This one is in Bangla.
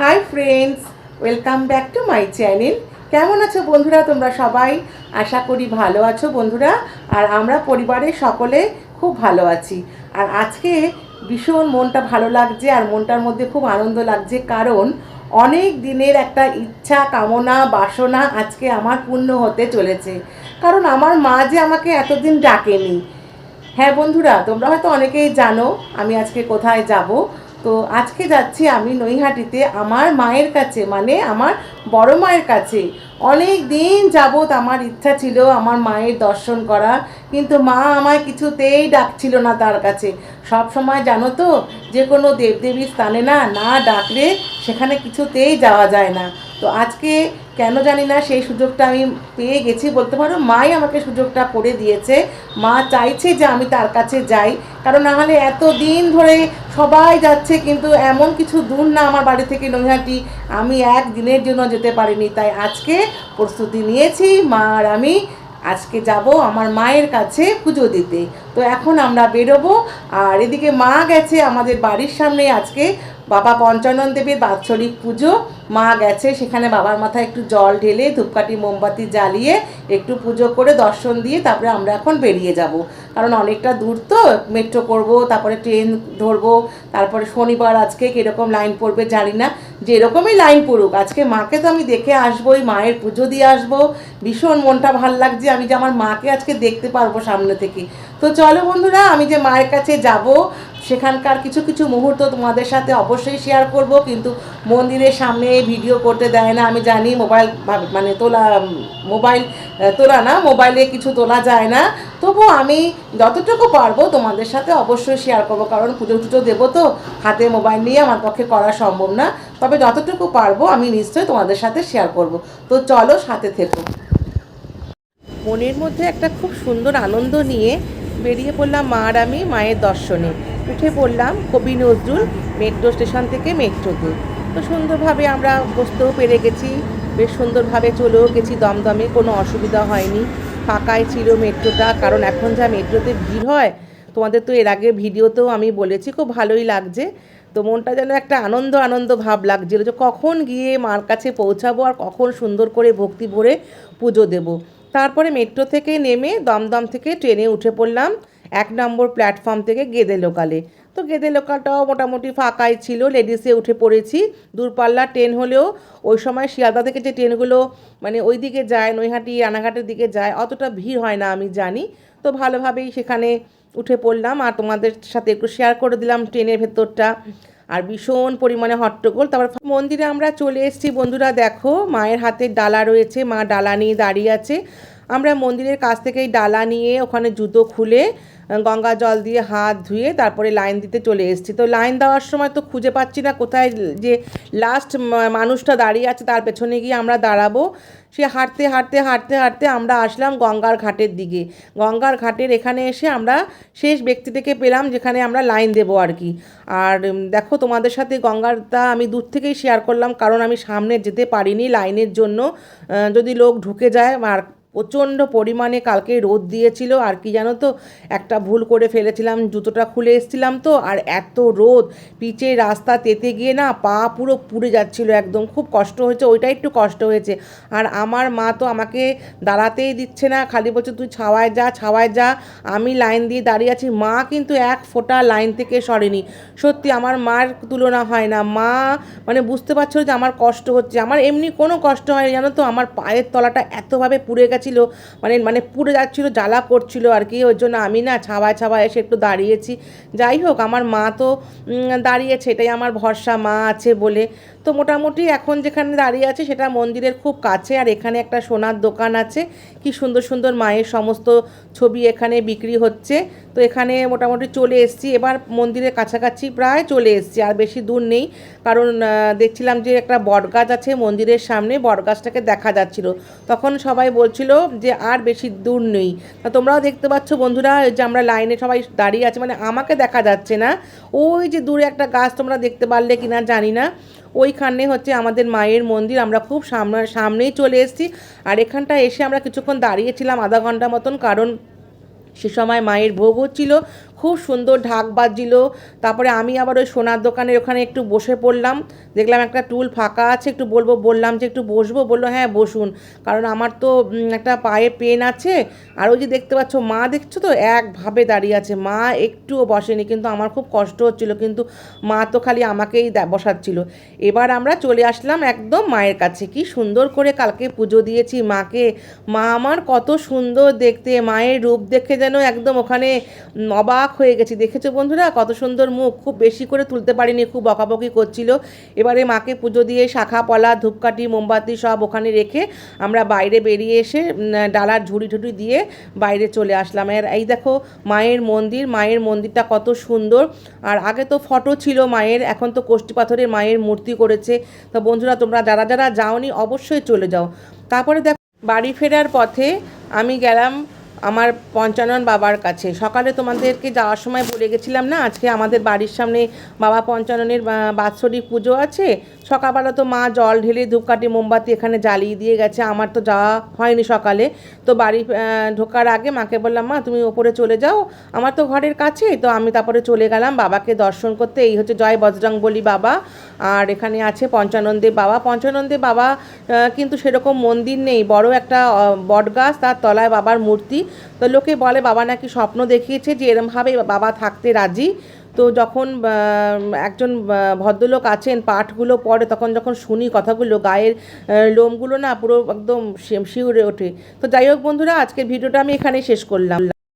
Hi friends welcome back to my channel কেমন আছো বন্ধুরা? তোমরা সবাই? আশা করি ভালো আছো বন্ধুরা। আর আমরা পরিবারের সকলে খুব ভালো আছি। আর আজকে ভীষণ মনটা ভালো লাগছে আর মনটার মধ্যে খুব আনন্দ লাগছে কারণ অনেক দিনের একটা ইচ্ছা, কামনা, বাসনা আজকে আমার পূর্ণ হতে চলেছে। কারণ আমার মা যে আমাকে এতদিন ডাকেনি। হ্যাঁ বন্ধুরা, তোমরা হয়তো অনেকেই জানো আমি আজকে কোথায় যাব। তো আজকে যাচ্ছি আমি নৈহাটিতে আমার মায়ের কাছে মানে আমার বড় মায়ের কাছে। অনেক দিন যাবৎ আমার ইচ্ছা ছিল আমার মায়ের দর্শন করা কিন্তু মা আমায় কিছুতেই ডাকছিল না তার কাছে। সব সময় জানো তো, যে কোনো দেবদেবীর স্থানে না না ডাকলে সেখানে কিছুতেই যাওয়া যায় না। তো আজকে কেন জানি না সেই সুযোগটা আমি পেয়ে গেছি বলতে পারো। মাই আমাকে সুযোগটা করে দিয়েছে। মা চাইছে যে আমি তার কাছে যাই। কারণ নাহলে এত দিন ধরে সবাই যাচ্ছে, কিন্তু এমন কিছু দূর না আমার বাড়ি থেকে নৈহাটি। আমি এক দিনের জন্য যেতে পারিনি। তাই আজকে প্রস্তুতি নিয়েছি। মা আর আমি আজকে যাব আমার মায়ের কাছে পুজো দিতে। তো এখন আমরা বেরোবো। আর এদিকে মা গেছে আমাদের বাড়ির সামনে আজকে। বাবা পঞ্চানন দেবের বাৎসরিক পুজো। মা গেছে, সেখানে বাবার মাথায় একটু জল ঢেলে ধূপকাঠি, মোমবাতি জ্বালিয়ে একটু পুজো করে দর্শন দিয়ে তারপরে আমরা এখন বেরিয়ে যাব। কারণ অনেকটা দূর তো মেট্রো করব, তারপরে ট্রেন ধরবো, তারপরে শনিবার আজকে কীরকম লাইন পড়বে জানি না। যেরকমই লাইন পড়ুক, আজকে মাকে তো আমি দেখে আসবোই, মায়ের পুজো দিয়ে আসব। ভীষণ মনটা ভালো লাগছে, আমি যে আমার মাকে আজকে দেখতে পারব সামনে থেকে। তো চলো বন্ধুরা, আমি যে মায়ের কাছে যাব, সেখানকার কিছু কিছু মুহূর্ত তোমাদের সাথে অবশ্যই শেয়ার করব, কিন্তু মন্দিরের সামনে ভিডিও করতে দেয় না, আমি জানি মোবাইল মানে তোলা মোবাইল তোলা না, মোবাইলে কিছু তোলা যায় না। তবু আমি যতটুকু পারব তোমাদের সাথে অবশ্যই শেয়ার করব, কারণ পুজো টুজো দেবো তো, হাতে মোবাইল নিয়ে আমার পক্ষে করা সম্ভব না। তবে যতটুকু পারব আমি নিশ্চয়ই তোমাদের সাথে শেয়ার করব। তো চলো সাথে থেকো। মনের মধ্যে একটা খুব সুন্দর আনন্দ নিয়ে বেরিয়ে পড়লাম মা আর আমি মায়ের দর্শনে। উঠে পড়লাম কবি নজরুল মেট্রো স্টেশন থেকে মেট্রোতে। তো সুন্দরভাবে আমরা বসতেও পেরে গেছি। বেশ সুন্দরভাবে চলেও গেছি দমদমে, কোনো অসুবিধা হয়নি। ফাঁকাই ছিল মেট্রোটা, কারণ এখন যা মেট্রোতে ভিড় হয়, তোমাদের তো এর আগে ভিডিওতেও আমি বলেছি, খুব ভালোই লাগছে। তো মনটা যেন একটা আনন্দ আনন্দ ভাব লাগছিল যে কখন গিয়ে মার কাছে পৌঁছাবো আর কখন সুন্দর করে ভক্তি ভরে পুজো দেবো। তারপরে মেট্রো থেকে নেমে দমদম থেকে ট্রেনে উঠে পড়লাম। এক নম্বর প্ল্যাটফর্ম থেকে গেদে লোকালে। তো গেদে লোকালটাও মোটামুটি ফাঁকাই ছিল লেডিসে উঠে পড়েছি। দূরপাল্লার ট্রেন হলেও ওই সময় শিয়ালদা থেকে যে ট্রেনগুলো মানে ওই দিকে যায়, নৈহাটি, রানাঘাটের দিকে যায়, অতটা ভিড় হয় না আমি জানি। তো ভালোভাবেই সেখানে উঠে পড়লাম আর তোমাদের সাথে একটু শেয়ার করে দিলাম ট্রেনের ভেতরটা। আর ভীষণ পরিমাণে হট্টগোল তারপর মন্দিরে আমরা চলে এসেছি, বন্ধুরা দেখো, মায়ের হাতে ডালা রয়েছে, মা ডালা নিয়ে দাঁড়িয়ে আছে। আমরা মন্দিরের কাছ থেকেই ডালা নিয়ে ওখানে জুতো খুলে গঙ্গা জল দিয়ে হাত ধুয়ে তারপরে লাইন দিতে চলে এসেছি। তো লাইন দেওয়ার সময় তো খুঁজে পাচ্ছি না কোথায় যে লাস্ট মানুষটা দাঁড়িয়ে আছে, তার পেছনে গিয়ে আমরা দাঁড়াবো। সে হাঁটতে হাঁটতে হাঁটতে হাঁটতে আমরা আসলাম গঙ্গার ঘাটের দিকে। গঙ্গার ঘাটের এখানে এসে আমরা শেষ ব্যক্তিটাকে পেলাম যেখানে আমরা লাইন দেবো আর কি। আর দেখো তোমাদের সাথে গঙ্গারটা আমি দূর থেকেই শেয়ার করলাম, কারণ আমি সামনে যেতে পারিনি লাইনের জন্য। যদি লোক ঢুকে যায়, আর প্রচণ্ড পরিমাণে কালকে রোদ দিয়েছিল, আর কি জানো তো, একটা ভুল করে ফেলেছিলাম, জুতোটা খুলে এসেছিলাম তো, আর এত রোদ পিচের রাস্তা তেতে গিয়ে না পা পুরো পুড়ে যাচ্ছিল একদম, খুব কষ্ট হয়েছে ওইটা একটু কষ্ট হয়েছে। আর আমার মা তো আমাকে দাঁড়াতেই দিচ্ছে না, খালি বলছে, তুই ছাওয়ায় যা ছাওয়ায় যা, আমি লাইন দিয়ে দাঁড়িয়ে আছি। মা কিন্তু এক ফোঁটা লাইন থেকে সরেনি। সত্যি আমার মার তুলনা হয় না। মা মানে বুঝতে পারছ যে আমার কষ্ট হচ্ছে। আমার এমনি কোনো কষ্ট হয়নি, জানো তো, আমার পায়ের তলাটা এতভাবে পুড়ে গেছিল মানে মানে পুড়ে যাচ্ছিল, জ্বালা করছিল আর কি, ওর জন্য আমি না ছাবায় ছাবায় এসে একটু দাঁড়িয়েছি। যাই হোক, আমার মা তো দাঁড়িয়েছে, এটাই আমার ভরসা, মা আছে বলে তো মোটামুটি এখন যেখানে দাঁড়িয়ে আছে সেটা মন্দিরের খুব কাছে, আর এখানে একটা সোনার দোকান আছে। কি সুন্দর সুন্দর মায়ের সমস্ত ছবি এখানে বিক্রি হচ্ছে। তো এখানে মোটামুটি চলে এসেছি। এবার মন্দিরের কাছাকাছি প্রায় চলে এসেছি, আর বেশি দূর নেই। কারণ দেখছিলাম যে একটা বটগাছ আছে মন্দিরের সামনে বটগাছটাকে দেখা যাচ্ছিল। তখন সবাই বলছিল যে আর বেশি দূর নেই। তা তোমরাও দেখতে পাচ্ছ বন্ধুরা যে আমরা লাইনে সবাই দাঁড়িয়ে আছে মানে আমাকে দেখা যাচ্ছে না। ওই যে দূরে একটা গাছ তোমরা দেখতে পারলে কিনা জানি না। ওইখানে হচ্ছে আমাদের মায়ের মন্দির, আমরা খুব সামনে, সামনেই চলে এসেছি। আর এখানটা এসে আমরা কিছুক্ষণ দাঁড়িয়েছিলাম আধা ঘণ্টা মতন, কারণ সে সময় মায়ের ভোগ হচ্ছিল। খুব সুন্দর ঢাক বাজছিল। তারপরে আমি আবার ওই সোনার দোকানের ওখানে একটু বসে পড়লাম। দেখলাম একটা টুল ফাঁকা আছে একটু বলব বললাম যে একটু বসবো। বলল হ্যাঁ বসুন। কারণ আমার তো একটা পায়ে পেন আছে। আর ওই যে দেখতে পাচ্ছ মা দেখছ তো একভাবে দাঁড়িয়ে আছে। মা একটুও বসেনি কিন্তু আমার খুব কষ্ট হচ্ছিল। কিন্তু মা তো খালি আমাকেই বসাচ্ছিল। এবার আমরা চলে আসলাম একদম মায়ের কাছে। কি সুন্দর করে কালকে পুজো দিয়েছি মাকে। মা আমার কত সুন্দর দেখতে। মায়ের রূপ দেখে যেন একদম ওখানে উম, অবাক হয়ে গেছি। দেখেছ বন্ধুরা? কত সুন্দর মুখ। খুব বেশি করে তুলতে পারিনি, খুব বকাবকি করছিল। এবারে মাকে পুজো দিয়ে শাখা, পলা, ধূপকাঠি, মোমবাতি সব ওখানে রেখে আমরা বাইরে বেরিয়ে এসে ডালার ঝুড়ি ঝুড়ি দিয়ে বাইরে চলে আসলাম। আর এই দেখো, মায়ের মন্দির। মায়ের মন্দিরটা কত সুন্দর। আর আগে তো ফটো ছিল মায়ের, এখন তো কোষ্ঠী পাথরের মায়ের মূর্তি করেছে। তো বন্ধুরা, তোমরা যারা যারা যাওনি, অবশ্যই চলে যাও। তারপরে দেখো, বাড়ি ফেরার পথে আমি গেলাম আমার পঞ্চানন বাবার কাছে। সকালে তোমাদেরকে যাওয়ার সময় বলে গেছিলাম না? আজকে আমাদের বাড়ির সামনে বাবা পঞ্চাননের বাৎসরিক পুজো আছে। সকালবেলা তো মা জল ঢেলে ধূপকাঠি, মোমবাতি এখানে জ্বালিয়ে দিয়ে গেছে। আমার তো যাওয়া হয়নি সকালে। তো বাড়ি ঢোকার আগে মাকে বললাম, মা, তুমি ওপরে চলে যাও। আমার তো ঘরের কাছে তো আমি তারপরে চলে গেলাম বাবাকে দর্শন করতে। এই হচ্ছে জয় বজরং বলি বাবা। আর এখানে আছে পঞ্চানন্দে বাবা। পঞ্চানন্দে বাবা কিন্তু সেরকম মন্দির নেই। বড় একটা বট গাছ তার তলায় বাবার মূর্তি। তো লোকে বলে, বাবা নাকি স্বপ্ন দেখিয়েছে যে এরমভাবে বাবা থাকতে রাজি। তো যখন একজন ভদ্রলোক আছেন, পাঠগুলো পড়ে, তখন যখন শুনি কথাগুলো, গায়ের লোমগুলো না পুরো একদম শিউরে ওঠে। তো যাই হোক বন্ধুরা, আজকের ভিডিওটা আমি এখানেই শেষ করলাম।